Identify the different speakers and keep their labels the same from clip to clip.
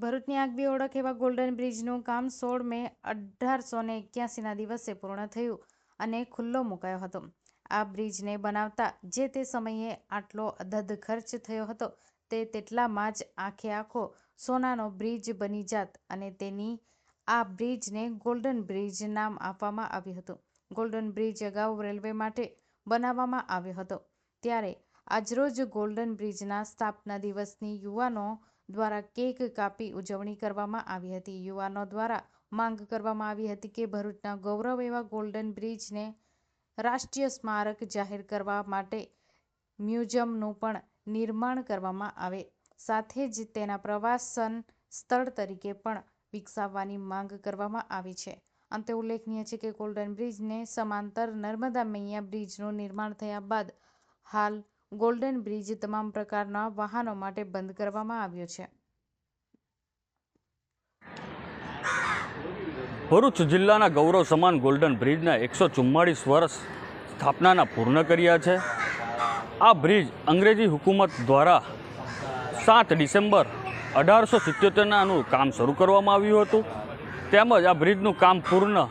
Speaker 1: ભરૂચની આગવી ઓળખ એવા ગોલ્ડન બ્રિજનું કામ સોળ મે અઢારસો ને એક્યાસીના દિવસે પૂર્ણ થયું અને ખુલ્લો મુકાયો હતો. આ બ્રિજને બનાવતા જે તે સમયે આટલો અધધ ખર્ચ થયો હતો તે તેટલામાં જ આખે આખો સોનાનો બ્રિજ બની જાત અને તેની આ બ્રિજને ગોલ્ડન બ્રિજ નામ આપવામાં આવ્યું હતું. ગોલ્ડન બ્રિજ અગાઉ રેલવે માટે બનાવવામાં આવ્યો હતો. ત્યારે આજરોજ ગોલ્ડન બ્રિજના સ્થાપના દિવસની યુવાનો દ્વારા કેક કાપી ઉજવણી કરવામાં આવી હતી. યુવાનો દ્વારા માંગ કરવામાં આવી હતી કે ભરૂચના ગૌરવ એવા ગોલ્ડન બ્રિજને રાષ્ટ્રીય સ્મારક જાહેર કરવા માટે મ્યુઝિયમનું પણ નિર્માણ કરવામાં આવે. સાથે જ તેના પ્રવાસન સ્થળ તરીકે પણ વિકસાવવાની માંગ કરવામાં આવી છે. અંતે ઉલ્લેખનીય છે કે ગોલ્ડન બ્રિજને સમાંતર નર્મદા મૈયા બ્રિજનું નિર્માણ થયા બાદ હાલ ગોલ્ડન બ્રિજ તમામ પ્રકારના વાહનો માટે બંધ કરવામાં આવ્યો છે.
Speaker 2: ભરૂચ જિલ્લાના ગૌરવ સમાન ગોલ્ડન બ્રિજના એકસો ચુમ્માળીસ વર્ષ સ્થાપનાના પૂર્ણ કર્યા છે. આ બ્રિજ અંગ્રેજી હુકુમત દ્વારા સાત ડિસેમ્બર અઢારસો સિત્યોતેરનાનું કામ શરૂ કરવામાં આવ્યું હતું. તેમજ આ બ્રિજનું કામ પૂર્ણ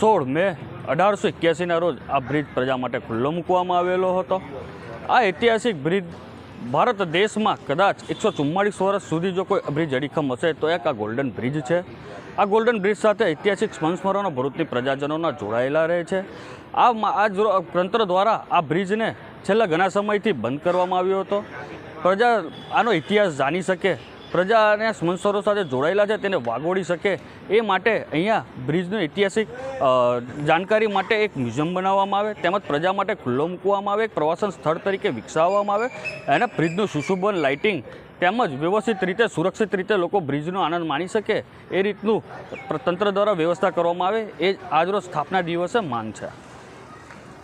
Speaker 2: સોળ મે અઢારસો એક્યાસીના રોજ આ બ્રિજ પ્રજા માટે ખુલ્લો મૂકવામાં આવેલો હતો. આ ઐતિહાસિક બ્રિજ ભારત દેશમાં કદાચ એકસો ચુમ્માળીસ વર્ષ સુધી જો કોઈ બ્રિજ અડીખમ હશે, તો એક આ ગોલ્ડન બ્રિજ છે. આ ગોલ્ડન બ્રિજ સાથે ઐતિહાસિક સંસ્મરણો ભરૂચની પ્રજાજનોના જોડાયેલા રહે છે. આ આ તંત્ર દ્વારા આ બ્રિજને છેલ્લા ઘણા સમયથી બંધ કરવામાં આવ્યો હતો. પ્રજા આનો ઇતિહાસ જાણી શકે પ્રજાને સંસ્મરણો સાથે જોડાયેલા છે, તેને વાગોળી શકે એ માટે અહીંયા બ્રિજનું ઐતિહાસિક જાણકારી માટે એક મ્યુઝિયમ બનાવવામાં આવે, તેમજ પ્રજા માટે ખુલ્લો મૂકવામાં આવે, એક પ્રવાસન સ્થળ તરીકે વિકસાવવામાં આવે, અને બ્રિજનું સુશોભન લાઇટિંગ તેમજ વ્યવસ્થિત રીતે, સુરક્ષિત રીતે લોકો બ્રિજનો આનંદ માણી શકે એ રીતનું તંત્ર દ્વારા વ્યવસ્થા કરવામાં આવે, એ આજરોજ સ્થાપના દિવસે માન છે.